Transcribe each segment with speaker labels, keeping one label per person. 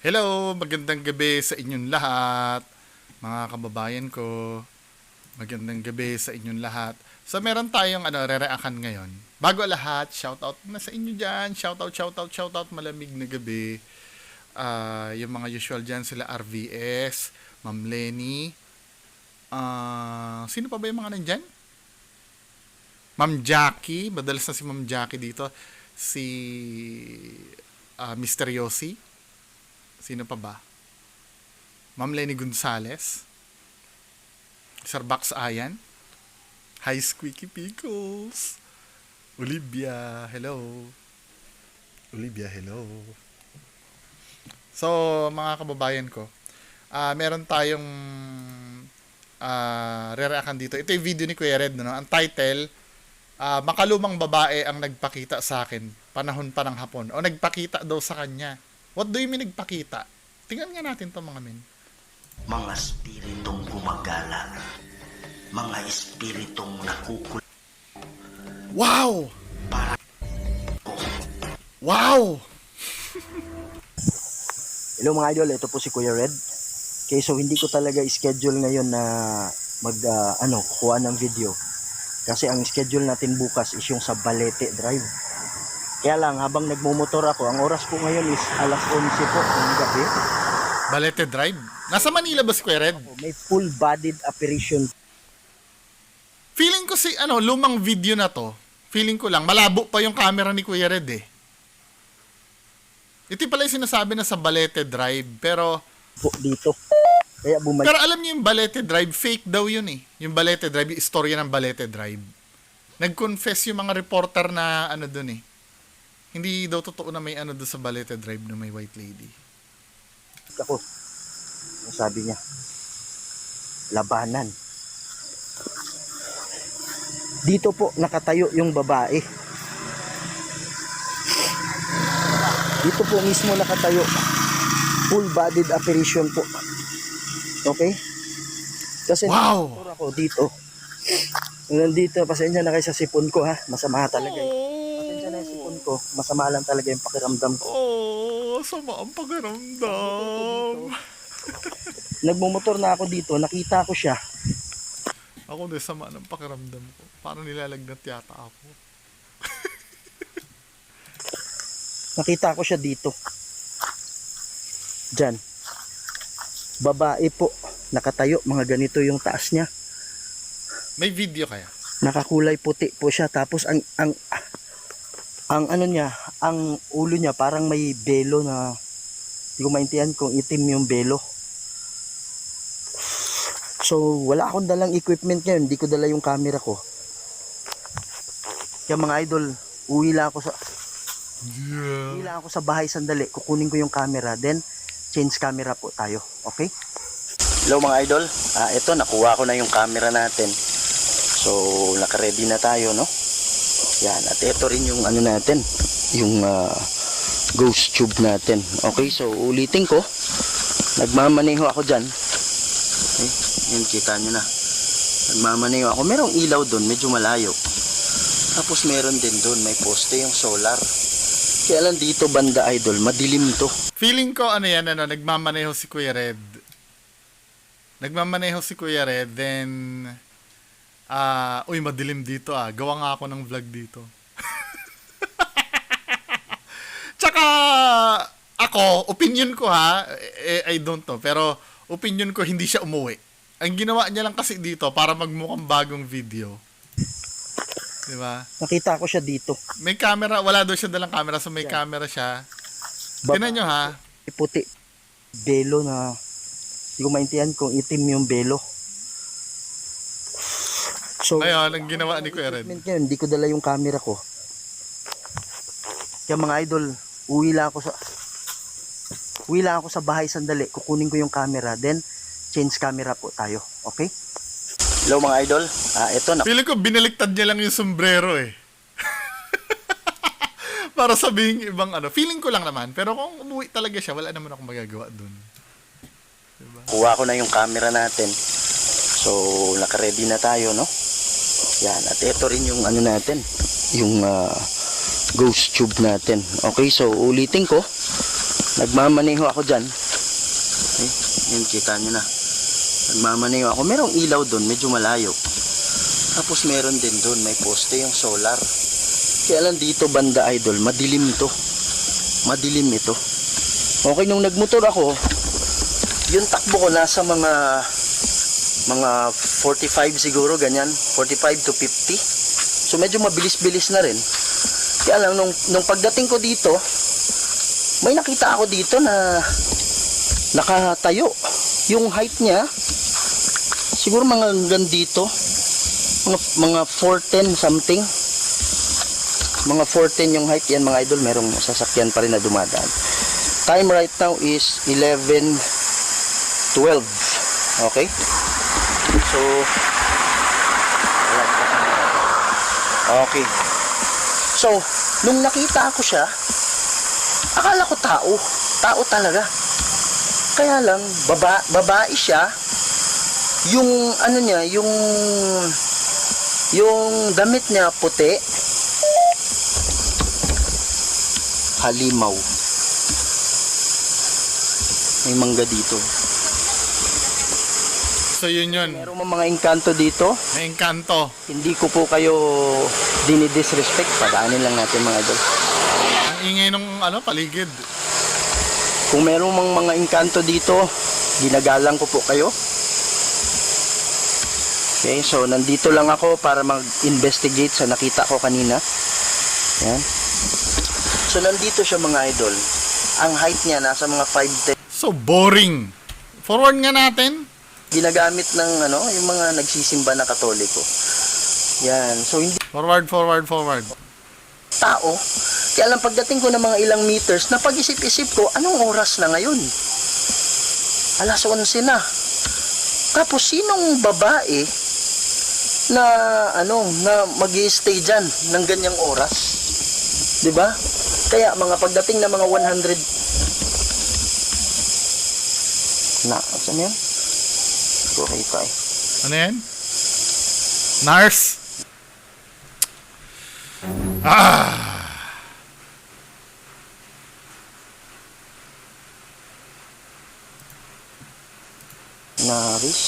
Speaker 1: Hello, magandang gabi sa inyong lahat. Mga kababayan ko, magandang gabi sa inyong lahat. So meron tayong ano, re-reaction ngayon. Bago lahat, shoutout na sa inyo dyan. Shoutout, shoutout, shoutout, malamig na gabi. Ah, yung mga usual dyan, sila RVS, Ma'am Lenny. Ah, sino pa ba yung mga nandyan? Ma'am Jackie, madalas na si Ma'am Jackie dito. Si ah, Misteriosi. Sino pa ba? Ma'am Lenny Gonzales. Sir Bax Ayan. Hi Squeaky Pickles. Olivia, hello. Olivia, hello. So, mga kababayan ko, ah meron tayong ah re-reaction dito. Ito yung video ni Kuya Red, no? Ang title, ah makalumang babae ang nagpakita sa akin panahon pa ng hapon. O nagpakita daw sa kanya. What do you mean nagpakita? Tingnan nga natin to mga men.
Speaker 2: mga espiritong gumagala, mga espiritong nakukul
Speaker 1: Wow! Wow!
Speaker 3: Hello mga idol, ito po si Kuya Red. Okay, so hindi ko talaga schedule ngayon na mag ah, ano, kuha ng video. Kasi ang schedule natin bukas is yung sa Balete Drive. Kaya lang habang nagmumotor ako, ang oras po ngayon is alas 11 po ng gabi.
Speaker 1: Balete Drive. Nasa Manila ba Kuya Red?
Speaker 3: May full bodied apparition
Speaker 1: Feeling ko si, ano, lumang video na to. Feeling ko lang, malabo pa yung camera ni Kuya Red eh. Ito pala yung sinasabi na sa Balete Drive. Pero,
Speaker 3: po dito. Kaya bumalik
Speaker 1: pero alam niyo yung Balete Drive, fake daw yun eh. Yung Balete Drive, yung istorya ng Balete Drive. Nag-confess yung mga reporter na ano dun eh. Hindi daw totoo na may ano doon sa Balete Drive na may white lady.
Speaker 3: ako. Ang sabi niya, labanan. Dito po nakatayo yung babae. Dito po mismo nakatayo. Full bodied apparition po. Okay? Kasi
Speaker 1: Wow!
Speaker 3: nakatayo ako dito. Nandito, pasensya na kayo sa sipon ko ha. Masama talaga. yun. Pasensya na yung sipon ko. Masama lang talaga yung pakiramdam ko.
Speaker 1: Oh, sama ang pakiramdam.
Speaker 3: Nagmumotor na ako dito, nakita ko siya.
Speaker 1: Ako din sama ng pakiramdam ko. Parang nilalagnat yata ako.
Speaker 3: Nakita ko siya dito. Diyan. Babae po. Nakatayo. Mga ganito yung taas niya.
Speaker 1: May video kaya?
Speaker 3: Nakakulay puti po siya. Tapos ang, ang, ang ano niya, ang ulo niya parang may belo na, hindi ko maintindihan kung itim yung belo. So, wala akong dalang equipment ngayon. Hindi ko dala yung camera ko. Kaya mga idol, uwi lang ako sa,
Speaker 1: Yeah.
Speaker 3: Uwi lang ako sa bahay sandali. Kukunin ko yung camera. Then, change camera po tayo. Okay? Hello mga idol. Ah, ito, nakuha ko na yung camera natin. So, naka-ready na tayo, no? Yan. At ito rin yung ano natin. Yung ah, ghost tube natin. Okay, so ulitin ko. Nagmamaneho ako dyan. Okay, yun, kita nyo na. Nagmamaneho ako. Merong ilaw doon, medyo malayo. Tapos meron din doon, may poste yung solar. Kaya lang dito banda idol, madilim to.
Speaker 1: Feeling ko ano yan, ano, nagmamaneho si Kuya Red. Nagmamaneho si Kuya Red, then, ah, uy, madilim dito ah. Gawa nga ako ng vlog dito. Tsaka, ako, opinion ko ha, eh, I don't know, pero opinion ko hindi siya umuwi. Ang ginawa niya lang kasi dito para magmukhang bagong video. Di ba?
Speaker 3: Nakita ko siya dito.
Speaker 1: May camera, wala daw siya dalang camera, so may camera siya. Tingnan nyo ha.
Speaker 3: Puti. Belo na hindi ko maintindihan kung itim yung belo. So,
Speaker 1: Ngayon, ang ginawa ni Kuya Red.
Speaker 3: equipment ngayon, hindi ko dala yung camera ko. Kaya mga idol, uwi lang ako sa uwi lang ako sa bahay sandali. Kukunin ko yung camera. Then, change camera po tayo. Okay? Hello mga idol. Ah, ito na.
Speaker 1: Feeling ko binaliktad niya lang yung sombrero eh. Para sabihin ibang ano. Feeling ko lang naman. Pero kung umuwi talaga siya, wala naman akong magagawa dun.
Speaker 3: Kuha ko na yung camera natin. So, naka-ready na tayo, no? Yan. At ito rin yung ano natin. Yung ah, ghost tube natin. Okay, so ulitin ko. Nagmamaneho ako dyan. Eh, yun, kita nyo na. Nagmamaneho ako. Merong ilaw doon, medyo malayo. Tapos meron din doon, may poste yung solar. Kaya lang dito banda idol, madilim to. Madilim ito. Okay, nung nagmotor ako, yung takbo ko nasa mga mga 45 siguro, ganyan. 45 to 50. So medyo mabilis-bilis na rin. Kaya lang, nung, nung pagdating ko dito, may nakita ako dito na nakatayo. Yung height niya, siguro mga hanggang dito, mga, mga 410 something. Mga 410 yung height yan mga idol, merong sasakyan pa rin na dumadaan. Time right now is 11.12. Okay? So, okay. So, nung nakita ko siya, akala ko tao. Tao talaga. Kaya lang, baba, babae siya. Yung, ano niya, yung, yung damit niya puti. Halimaw. May mangga dito.
Speaker 1: So yun yun.
Speaker 3: Meron mga engkanto dito.
Speaker 1: May engkanto.
Speaker 3: Hindi ko po kayo dinidisrespect. Padaanin lang natin mga idol.
Speaker 1: Ang ingay ng ano, paligid.
Speaker 3: Kung meron mga mga engkanto dito, ginagalang ko po kayo. Okay, so nandito lang ako para mag-investigate sa nakita ko kanina. Yan. So nandito siya mga idol. Ang height niya nasa mga 5'10".
Speaker 1: So boring. Forward nga natin.
Speaker 3: Ginagamit ng ano, yung mga nagsisimba na katoliko. Yan. So hindi
Speaker 1: Forward, forward, forward.
Speaker 3: tao. Kaya lang pagdating ko ng mga ilang meters, napag-isip-isip ko, anong oras na ngayon? Alas 11 na. Tapos sinong babae na ano na mag stay diyan ng ganyang oras? 'Di ba? Kaya mga pagdating ng mga 100 na, saan yan? Okay tayo.
Speaker 1: Ano yan? Nars? Ah!
Speaker 3: Naris.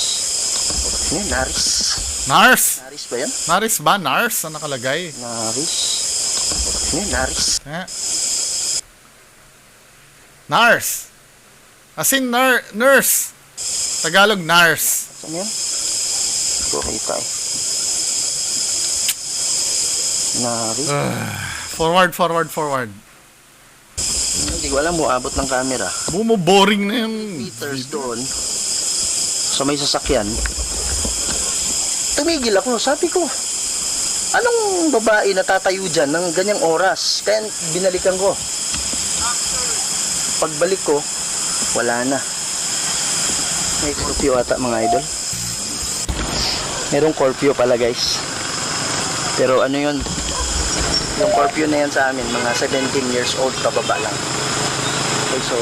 Speaker 3: Ano yan? Naris.
Speaker 1: Nars?
Speaker 3: Naris ba yan?
Speaker 1: Nars ba? Nars? Ang nakalagay.
Speaker 3: Naris. Ano yan? Naris.
Speaker 1: Eh. Nars. As in, nar- nurse. Tagalog, nurse.
Speaker 3: Saan yan? Okay tayo. Naris.
Speaker 1: Forward, forward, forward.
Speaker 3: Hindi ko alam mo, abot ng camera.
Speaker 1: Bumo boring na yung...
Speaker 3: Meters doon. Sa may sasakyan. Tumigil ako. Sabi ko, anong babae natatayo dyan ng ganyang oras? Kaya binalikan ko. Pagbalik ko, wala na. May curfew ata mga idol. Merong curfew pala guys. Pero ano yun? Yung curfew na yan sa amin, mga 17 years old pababa lang. Okay, so,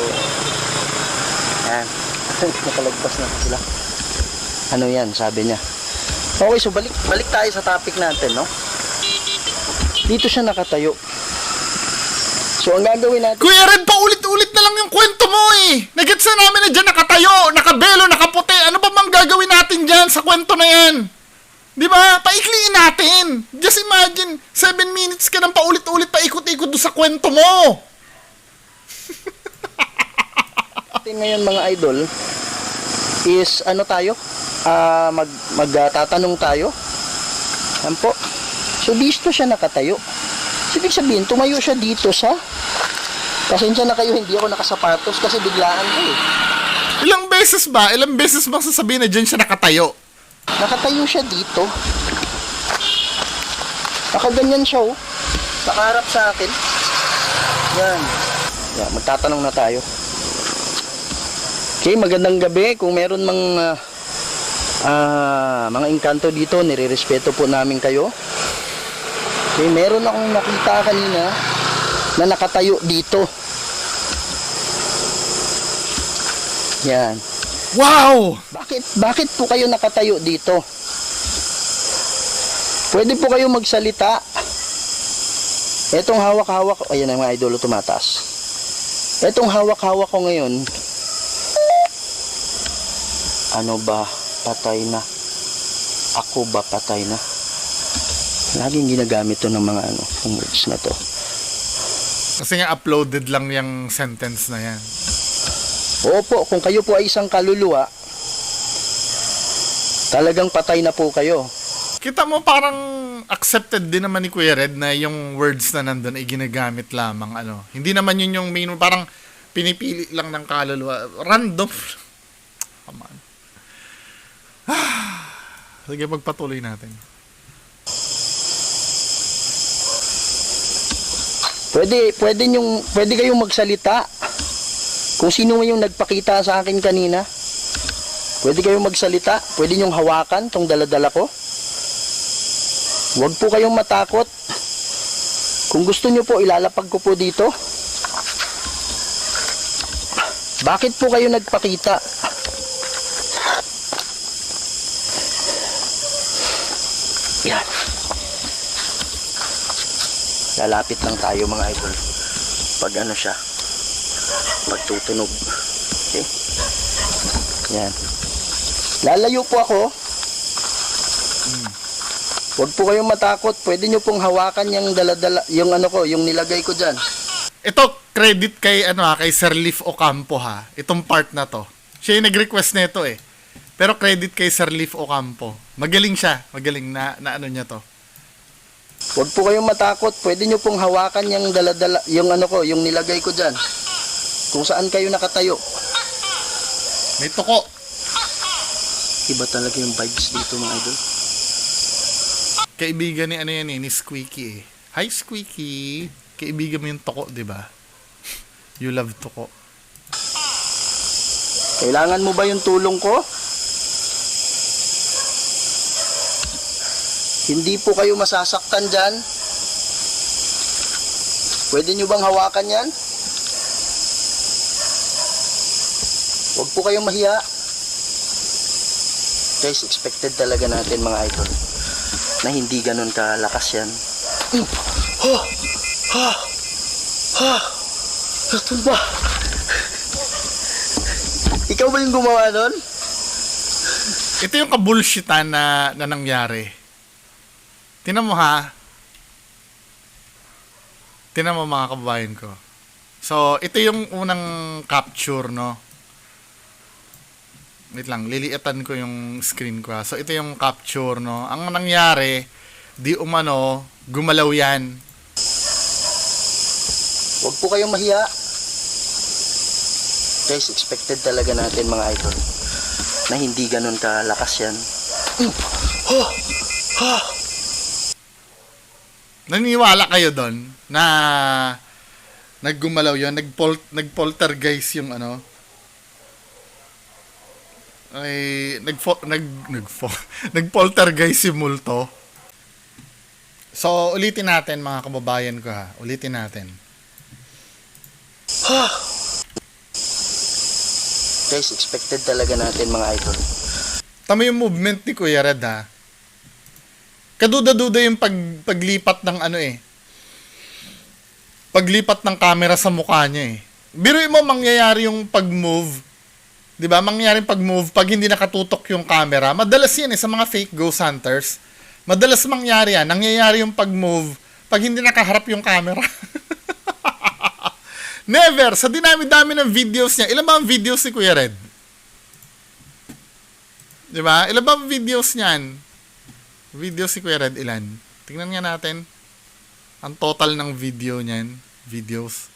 Speaker 3: yan. Nakalagpas na sila. Ano yan, sabi niya. Okay, so balik, balik tayo sa topic natin, no? Dito siya nakatayo. So, ang gagawin natin,
Speaker 1: Kuya Red, paulit-ulit na lang yung kwento mo eh. Nagets na namin na dyan nakatayo, nakabelo, nakaputi. Ano ba bang gagawin natin dyan sa kwento na yan? Di ba? Paikliin natin. Just imagine, 7 minutes ka nang paulit-ulit paikot-ikot doon sa kwento mo.
Speaker 3: natin ngayon mga idol is ano tayo? Ah, mag magtatanong tayo. Yan po. So dito siya nakatayo. So, ibig sabihin, tumayo siya dito sa Pasensya na kayo, hindi ako nakasapatos kasi biglaan ko eh.
Speaker 1: Ilang beses ba? Ilang beses bang sasabihin na dyan siya nakatayo?
Speaker 3: Nakatayo siya dito. Nakaganyan siya oh. Nakaharap sa akin. Yan. Yan, magtatanong na tayo. Okay, magandang gabi. Kung meron mang ah, ah, mga engkanto dito, nire-respeto po namin kayo. Okay, meron akong nakita kanina na nakatayo dito. Yan.
Speaker 1: Wow!
Speaker 3: Bakit bakit po kayo nakatayo dito? Pwede po kayo magsalita. Etong hawak-hawak, ayan ang mga idolo tumataas. Etong hawak-hawak ko ngayon, ano ba, patay na? Ako ba patay na? Laging ginagamit to ng mga ano, words na to.
Speaker 1: Kasi nga uploaded lang yung sentence na yan.
Speaker 3: Opo, kung kayo po ay isang kaluluwa, talagang patay na po kayo.
Speaker 1: Kita mo parang accepted din naman ni Kuya Red na yung words na nandun ay ginagamit lamang ano. Hindi naman yun yung main parang pinipili lang ng kaluluwa. Random. Come on. Sige, magpatuloy natin.
Speaker 3: Pwede, pwede yung, pwede kayong magsalita. Kung sino man yung nagpakita sa akin kanina, pwede kayong magsalita. Pwede nyong hawakan tong daladala ko. Huwag po kayong matakot. Kung gusto nyo po, ilalapag ko po dito. Bakit po kayo nagpakita? Lalapit lang tayo mga idol. Pag ano siya, pagtutunog. Okay? Yan. Lalayo po ako. Huwag po kayong matakot. Pwede nyo pong hawakan yung daladala, yung ano ko, yung nilagay ko dyan.
Speaker 1: Ito, credit kay, ano ha, kay Sir Leaf Ocampo ha. Itong part na to. Siya yung nag-request nito eh. Pero credit kay Sir Leaf Ocampo. Magaling siya. Magaling na, na ano niya to.
Speaker 3: Huwag po kayong matakot. Pwede nyo pong hawakan yung daladala, yung ano ko, yung nilagay ko dyan. Kung saan kayo nakatayo.
Speaker 1: May tuko.
Speaker 3: Iba talaga yung vibes dito mga idol.
Speaker 1: Kaibigan ni ano yan eh, ni Squeaky eh. Hi Squeaky. Kaibigan mo yung toko, di ba? You love toko.
Speaker 3: Kailangan mo ba yung tulong ko? Hindi po kayo masasaktan dyan. Pwede nyo bang hawakan yan? Huwag po kayong mahiya. Guys, expected talaga natin mga idol na hindi ganun kalakas yan. Ha! Ha! Ha! Natumba! Ikaw ba yung gumawa nun?
Speaker 1: Ito yung kabulshitan na, na nangyari. Tinan mo ha. Tinan mo mga kababayan ko. So, ito yung unang capture, no? Wait lang, liliitan ko yung screen ko ha. So, ito yung capture, no? Ang nangyari, di umano, gumalaw yan.
Speaker 3: Huwag po kayong mahiya. Guys, expected talaga natin mga idol na hindi ganun kalakas yan.
Speaker 1: Naniniwala kayo doon na naggumalaw yun, nagpol, nagpoltergeist yung ano, ay nagfo, nag nagfo, nagpoltergeist yung multo. So, ulitin natin mga kababayan ko ha. Ulitin natin.
Speaker 3: Guys, expected talaga natin mga idol.
Speaker 1: Tama yung movement ni Kuya Red ha. Kaduda-duda yung pag, paglipat ng ano eh. Paglipat ng camera sa mukha niya eh. Biruin mo mangyayari yung pag-move. 'Di ba? Mangyayari pag-move pag hindi nakatutok yung camera. Madalas yan eh sa mga fake ghost hunters. Madalas mangyari yan. Nangyayari yung pag-move pag hindi nakaharap yung camera. Never! Sa dinami-dami ng videos niya. Ilan ba ang videos ni Kuya Red? Di ba? Ilan ba ang videos niyan? Video si Kuya Red, ilan? Tingnan nga natin. Ang total ng video niyan. Videos.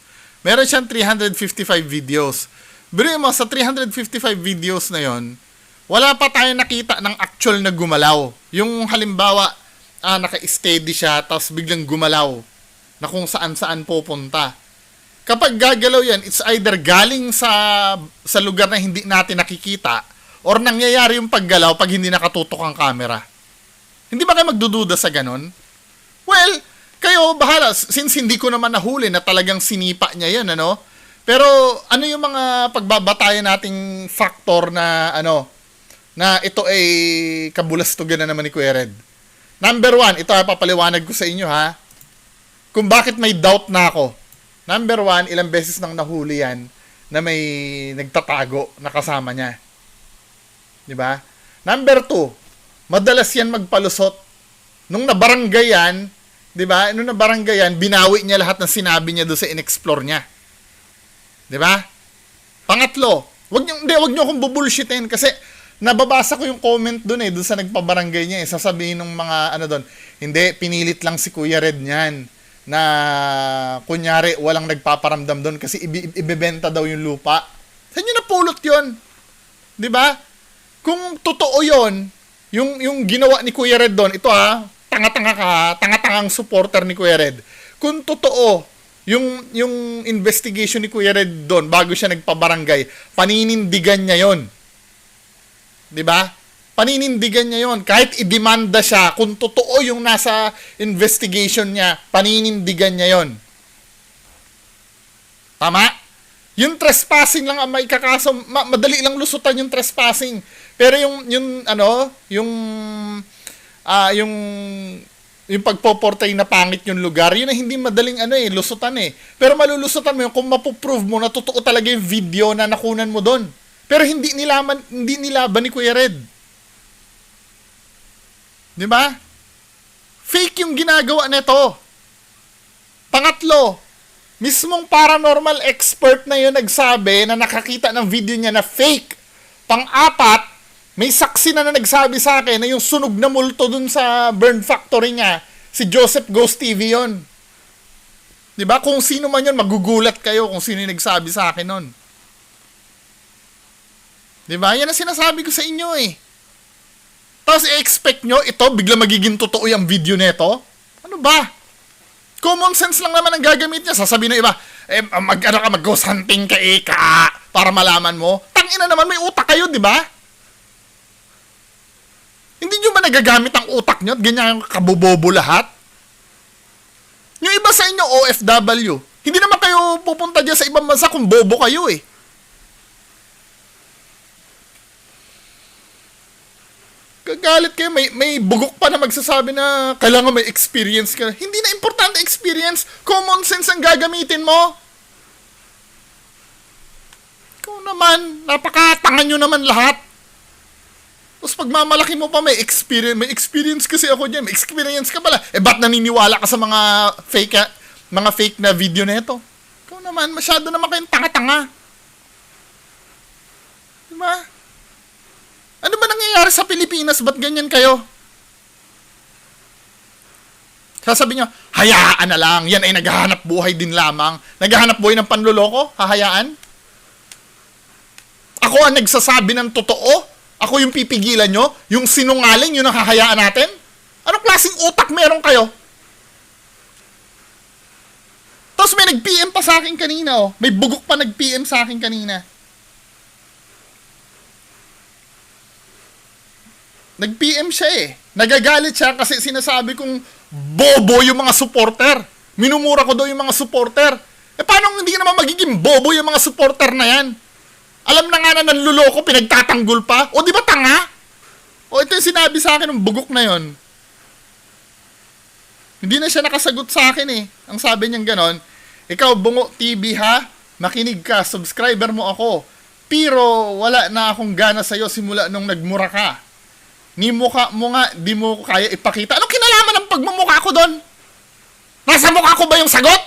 Speaker 1: Meron siyang 355 videos. Pero mo, sa 355 videos na yon, wala pa tayo nakita ng actual na gumalaw. Yung halimbawa, ah, naka-steady siya, tapos biglang gumalaw na kung saan-saan pupunta. Kapag gagalaw yan, it's either galing sa sa lugar na hindi natin nakikita or nangyayari yung paggalaw pag hindi nakatutok ang camera. Hindi ba kayo magdududa sa ganon? Well, kayo bahala since hindi ko naman nahuli na talagang sinipa niya yan, ano? Pero ano yung mga pagbabatayan nating factor na ano na ito ay kabulastugan na naman ni Kuya? Number one, ito ay papaliwanag ko sa inyo ha. Kung bakit may doubt na ako Number one, ilang beses nang nahuli yan na may nagtatago na kasama niya. Di ba? Number two, madalas yan magpalusot. Nung nabarangay yan, di ba? Nung nabarangay yan, binawi niya lahat ng sinabi niya doon sa inexplore niya. Di ba? Pangatlo, wag niyo, hindi, wag niyo akong bubulshitin kasi nababasa ko yung comment doon eh, doon sa nagpabarangay niya eh. Sasabihin ng mga ano doon, hindi, pinilit lang si Kuya Red niyan na kunyari walang nagpaparamdam doon kasi ibebenta daw yung lupa. Saan niyo napulot yun? Di ba? Kung totoo yon yung, yung ginawa ni Kuya Red doon, ito ha, tanga-tanga ka, ha, tanga-tangang supporter ni Kuya Red. Kung totoo, yung, yung investigation ni Kuya Red doon, bago siya nagpabarangay, paninindigan niya yon Di ba? Paninindigan niya yon Kahit idemanda siya, kung totoo yung nasa investigation niya, paninindigan niya yon Tama? Yung trespassing lang ang may kakaso, ma- madali lang lusutan yung trespassing. Pero yung yung ano, yung ah yung yung pagpoportray na pangit yung lugar, yun ay hindi madaling ano eh, lusutan eh. Pero malulusutan mo yun kung mapoprove mo na totoo talaga yung video na nakunan mo doon. Pero hindi nilaman, hindi nilaban ni Kuya Red. Di ba? Fake yung ginagawa nito. Pangatlo, mismong paranormal expert na yun nagsabi na nakakita ng video niya na fake. Pang-apat, may saksi na na nagsabi sa akin na yung sunog na multo dun sa burn factory niya, si Joseph Ghost TV. 'Di ba? Kung sino man 'yon, magugulat kayo kung sino yung nagsabi sa akin nun. ba? Yan ang sinasabi ko sa inyo eh. Tapos i-expect nyo, ito, bigla magiging totoo yung video nito? Ano ba? Common sense lang naman ang gagamit niya. Sasabihin ng iba, eh, mag, ano ka, mag-ghost hunting ka, eh, ka, para malaman mo. Tangina naman, may utak kayo, di ba? Hindi nyo ba nagagamit ang utak nyo at ganyan yung kabobobo lahat? Yung iba sa inyo, OFW. Hindi naman kayo pupunta dyan sa ibang bansa kung bobo kayo eh. Gagalit kayo, may, may bugok pa na magsasabi na kailangan may experience ka. Hindi na importante experience. Common sense ang gagamitin mo. Ikaw naman, napakatanga nyo naman lahat. Tapos pagmamalaki mo pa, may experience, may experience kasi ako dyan. May experience ka pala. Eh, ba't naniniwala ka sa mga fake, ah, mga fake na video na ito? Ikaw naman, masyado naman kayong tanga-tanga. Diba? Ano ba nangyayari sa Pilipinas? Ba't ganyan kayo? Sasabi nyo, hayaan na lang. Yan ay naghahanap buhay din lamang. Naghahanap buhay ng panluloko? Hahayaan? Ako ang nagsasabi ng totoo? Ako yung pipigilan nyo? Yung sinungaling, yun ang hahayaan natin? Anong klaseng utak meron kayo? Tapos may nag-PM pa sa akin kanina, oh. May bugok pa nag-PM sa akin kanina. Nag-PM siya eh. Nagagalit siya kasi sinasabi kong bobo yung mga supporter. Minumura ko daw yung mga supporter. Eh paano hindi naman magiging bobo yung mga supporter na yan? Alam na nga na nanluloko, pinagtatanggol pa. O di ba tanga? O ito yung sinabi sa akin ng bugok na yon. Hindi na siya nakasagot sa akin eh. Ang sabi niyang ganon, ikaw bungo TV ha, makinig ka, subscriber mo ako. Pero wala na akong gana sa'yo simula nung nagmura ka. Ni mukha mo nga, di mo kaya ipakita. Anong kinalaman ng pagmumukha ko doon? Nasa mukha ko ba yung sagot?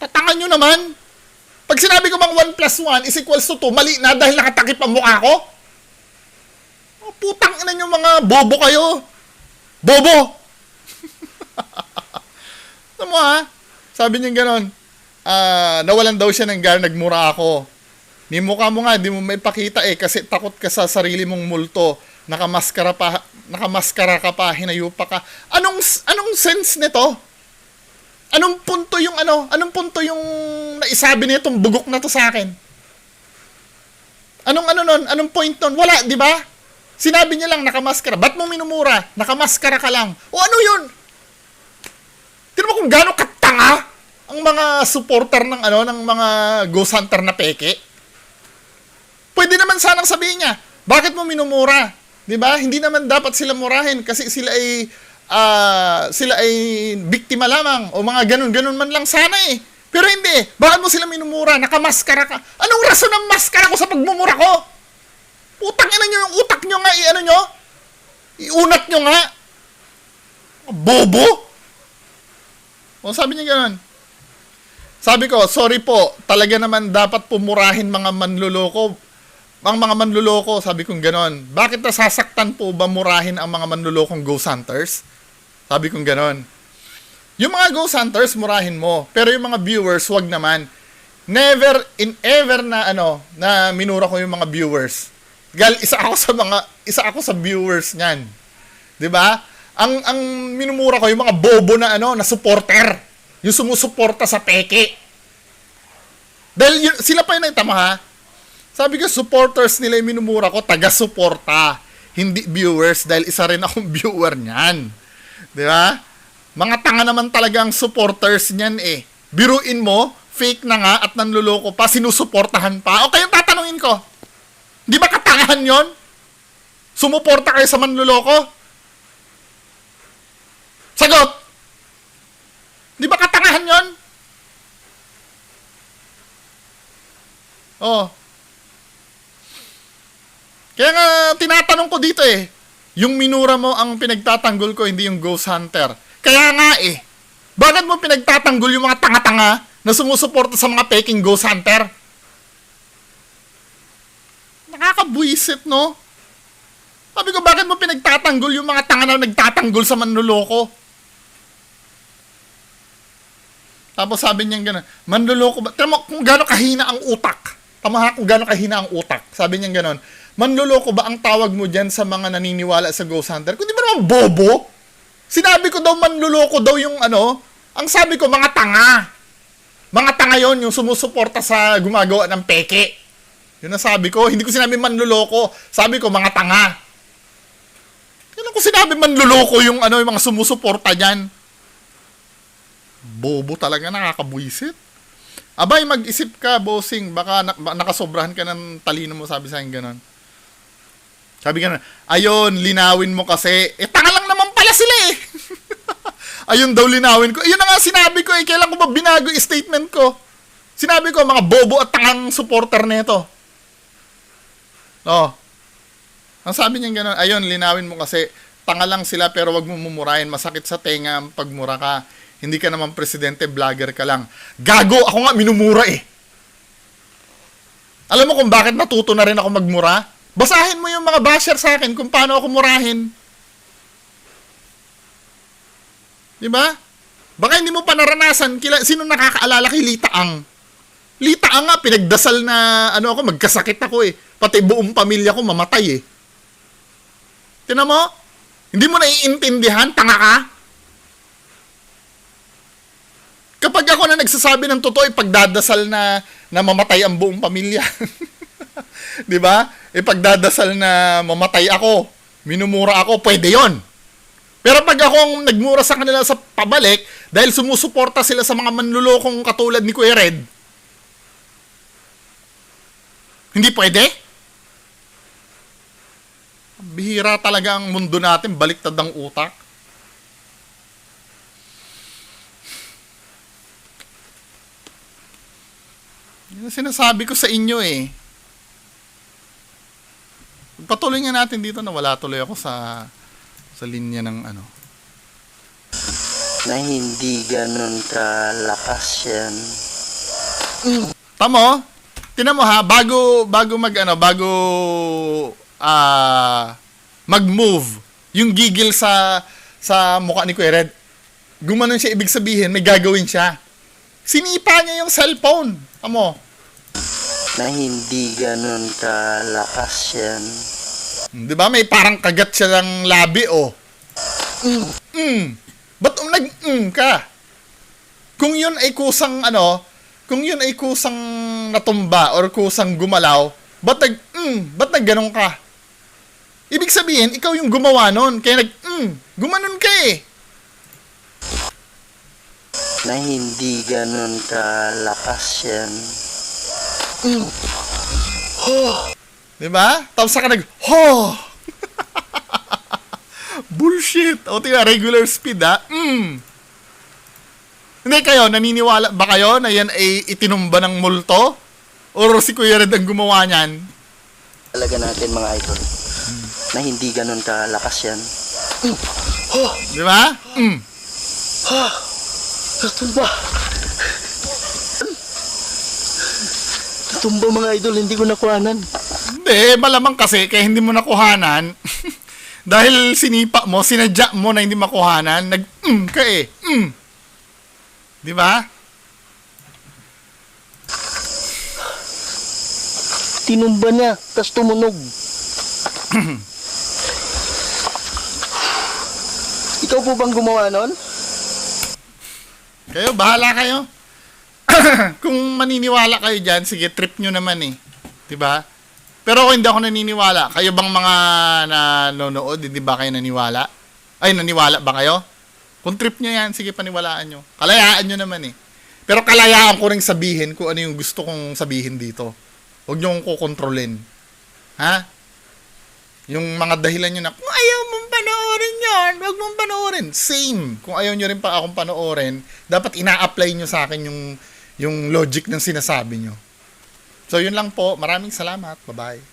Speaker 1: Tatangan nyo naman. Pag sinabi ko bang 1 plus 1 is equals to 2, mali na dahil nakatakip ang mukha ko? Oh, putang ina nyo mga bobo kayo. Bobo! Alam mo ha? Sabi niya ganon, ah, nawalan daw siya ng gana, nagmura ako. Ni mukha mo nga, di mo may pakita eh, kasi takot ka sa sarili mong multo. Nakamaskara pa, nakamaskara ka pa, hinayupa ka. Anong, anong sense nito? Anong punto yung ano? Anong punto yung naisabi nitong bugok na to sa akin? Anong ano nun? Anong point nun? Wala, di ba? Sinabi niya lang nakamaskara. Ba't mo minumura? Nakamaskara ka lang. O ano yun? Tignan mo kung gaano katanga ang mga supporter ng ano ng mga ghost hunter na peke. Pwede naman sanang sabihin niya, bakit mo minumura? 'Di ba? Hindi naman dapat sila murahin kasi sila ay ah, sila ay biktima lamang o mga ganun ganun man lang sana eh. Pero hindi. Bakit mo sila minumura? Nakamaskara ka. Anong rason ng maskara ko sa pagmumura ko? Utang ina nyo yung utak nyo nga. I-ano nyo? Iunat nyo nga. Bobo? O sabi niya ganun. Sabi ko, sorry po, talaga naman dapat pumurahin mga manluloko. Ang mga manluloko, sabi kong ganon. Bakit nasasaktan po ba murahin ang mga manlulokong ghost hunters? Sabi kong ganon. Yung mga ghost hunters, murahin mo. Pero yung mga viewers, wag naman. Never in ever na ano, na minura ko yung mga viewers. Gal, isa ako sa mga, isa ako sa viewers niyan. 'Di ba? Ang ang minumura ko yung mga bobo na ano, na supporter. Yung sumusuporta sa peke. Dahil yun, sila pa yung nagtama ha. Sabi ko, supporters nila yung minumura ko, taga-suporta. Hindi viewers, dahil isa rin akong viewer niyan. Di ba? Mga tanga naman talagang supporters niyan eh. Biruin mo, fake na nga at nanluloko pa, sinusuportahan pa. O kayong tatanungin ko, di ba katangahan yon? Sumuporta kayo sa manluloko? Sagot! Di ba katangahan yon? Oh. Kaya nga, tinatanong ko dito eh. Yung minura mo ang pinagtatanggol ko, hindi yung ghost hunter. Kaya nga eh. Bakit mo pinagtatanggol yung mga tanga-tanga na sumusuporta sa mga peking ghost hunter? Nakakabwisit, no? Sabi ko, bakit mo pinagtatanggol yung mga tanga na nagtatanggol sa manluloko? Tapos sabi niya gano'n, manluloko ba? Tama kung gaano kahina ang utak. Tama ha, kung gaano kahina ang utak. Sabi niya gano'n, manluloko ba ang tawag mo dyan sa mga naniniwala sa ghost hunter? Kung di ba naman bobo? Sinabi ko daw manluloko daw yung ano, ang sabi ko mga tanga. Mga tanga yon yung sumusuporta sa gumagawa ng peke. Yun ang sabi ko. Hindi ko sinabi manluloko. Sabi ko mga tanga. Kailan ko sinabi manluloko yung ano yung mga sumusuporta diyan? Bobo talaga nakakabwisit. Abay, mag-isip ka, bossing. Baka na- ba- nakasobrahan ka ng talino mo, sabi sa akin ganun. Sabi ganun, ayun, linawin mo kasi. Eh, tanga lang naman pala sila eh. ayun daw linawin ko. Ayun na nga sinabi ko eh. Kailan ko ba binago statement ko? Sinabi ko, mga bobo at tangang supporter nito. Oh. Ang sabi niya ganun, ayun, linawin mo kasi tanga lang sila pero wag mo mumurahin. Masakit sa tenga ang pagmura ka. Hindi ka naman presidente, vlogger ka lang. Gago! Ako nga minumura eh. Alam mo kung bakit natuto na rin ako magmura? Basahin mo yung mga basher sa akin kung paano ako murahin. Di ba? Baka hindi mo pa naranasan. Kila, sino nakakaalala kay Lita Ang? Lita Ang nga, pinagdasal na ano ako, magkasakit ako eh. Pati buong pamilya ko mamatay eh. Tinan mo? Hindi mo naiintindihan? Tanga ka? Kapag ako na nagsasabi ng totoo, ipagdadasal na, na mamatay ang buong pamilya. Di ba? Ipagdadasal na mamatay ako, minumura ako, pwede yon. Pero pag ako ang nagmura sa kanila sa pabalik, dahil sumusuporta sila sa mga manlulokong katulad ni Kuya Red, hindi pwede? Bihira talaga ang mundo natin, baliktad ang utak. Yan sinasabi ko sa inyo eh. Patuloy nga natin dito na wala tuloy ako sa sa linya ng ano.
Speaker 3: Na hindi ganun kalakas yan.
Speaker 1: Tamo? Tinan mo ha, bago bago mag ano, bago ah mag-move, yung gigil sa sa mukha ni Kuya Red. Gumanon siya ibig sabihin, may gagawin siya. Sinipa niya yung cellphone. Tamo?
Speaker 3: Na hindi ganun kalakas yan.
Speaker 1: 'Di ba may parang kagat siya ng labi oh. Mm. Ba't um, nag mm ka? Kung yun ay kusang ano, kung yun ay kusang natumba or kusang gumalaw, ba't nag mm, ba't nagganong ka? Ibig sabihin, ikaw yung gumawa nun. Kaya nag, mm, gumanon ka eh.
Speaker 3: Na hindi ganun kalakas yan.
Speaker 1: Di ba? Tapos saka nag, ho! Bullshit! O tingnan, regular speed ha. Mm. Hindi kayo, naniniwala ba kayo na yan ay itinumba ng multo? Or si Kuya Red ang gumawa niyan?
Speaker 3: Talaga natin mga idol. Na hindi ganun kalakas yan.
Speaker 1: Di ba? Mm.
Speaker 3: Natumba. Natumba mga idol, hindi ko nakuhanan.
Speaker 1: Hindi, malamang kasi kaya hindi mo nakuhanan. dahil sinipa mo, sinadya mo na hindi makuhanan, nag mm ka eh. Mm. Di ba?
Speaker 3: Tinumba niya, tas tumunog. Ikaw po bang gumawa nun?
Speaker 1: Kayo, bahala kayo. Kung maniniwala kayo dyan, sige, trip nyo naman eh. 'Di ba? Pero ako hindi ako naniniwala. Kayo bang mga nanonood, hindi ba kayo naniwala? Ay, naniwala ba kayo? Kung trip nyo yan, sige, paniwalaan nyo. Kalayaan nyo naman eh. Pero kalayaan ko rin sabihin kung ano yung gusto kong sabihin dito. Huwag nyo akong kukontrolin. Ha? Yung mga dahilan nyo na, kung ayaw mong panoorin yan, huwag mong panoorin. Same. Kung ayaw nyo rin pa akong panoorin, dapat ina-apply nyo sa akin yung, yung logic ng sinasabi nyo. So, yun lang po. Maraming salamat. Bye-bye.